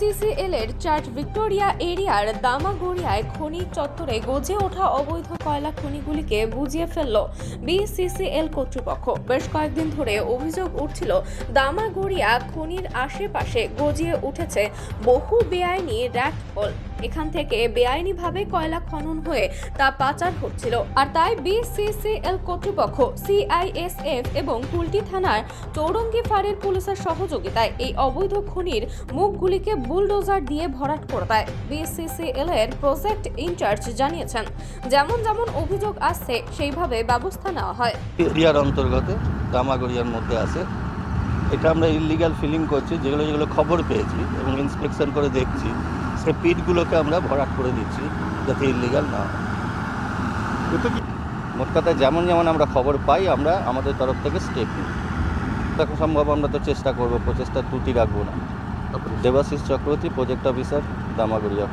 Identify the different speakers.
Speaker 1: BCCL এর chart Victoria এরিয়ার দামাগড়িয়ায় খনি চত্বরে গজে ওঠা অবৈধ কয়লা খনিগুলিকে বুঝিয়ে ফেলল বিসিসিএল কর্তৃপক্ষ। বেশ কয়েকদিন ধরে অভিযোগ উঠছিল, দামাগড়িয়া খনির আশেপাশে গজিয়ে উঠেছে বহু বেআইনি র্যাট হোল। এখান থেকে বেআইনিভাবে কয়লা খনন হয়ে তা পাচার হচ্ছিল। আর তাই বিসিসিএল কর্তৃপক্ষ, সিআইএসএফ এবং কুলটি থানার চৌরঙ্গি ফাঁড়ির পুলিশের সহযোগিতায় এই অবৈধ খনির মুখগুলিকে বুলডোজার দিয়ে ভরাট করে দেয়। বিসিসিএল এর প্রজেক্ট ইনচার্জ জানিয়েছেন, যেমন যেমন অভিযোগ আসছে, সেইভাবে ব্যবস্থা নেওয়া হয়।
Speaker 2: এরিয়ার অন্তর্গত, দামাগড়িয়ার মধ্যে আছে। এটা আমরা ইলিগাল ফিলিং করছি, যেগুলো যেগুলো খবর পেয়েছি এবং ইন্সপেকশন করে দেখছি। সে পিটগুলোকে আমরা ভরাট করে দিচ্ছি যাতে ইলিগাল না হয়। মোট কথা যেমন যেমন আমরা খবর পাই আমরা আমাদের তরফ থেকে স্টেপ নিই। তখন সম্ভব আমরা তো চেষ্টা করব প্রচেষ্টা ত্রুটি রাখব না। Debashis Chakraborty project officer Damagoria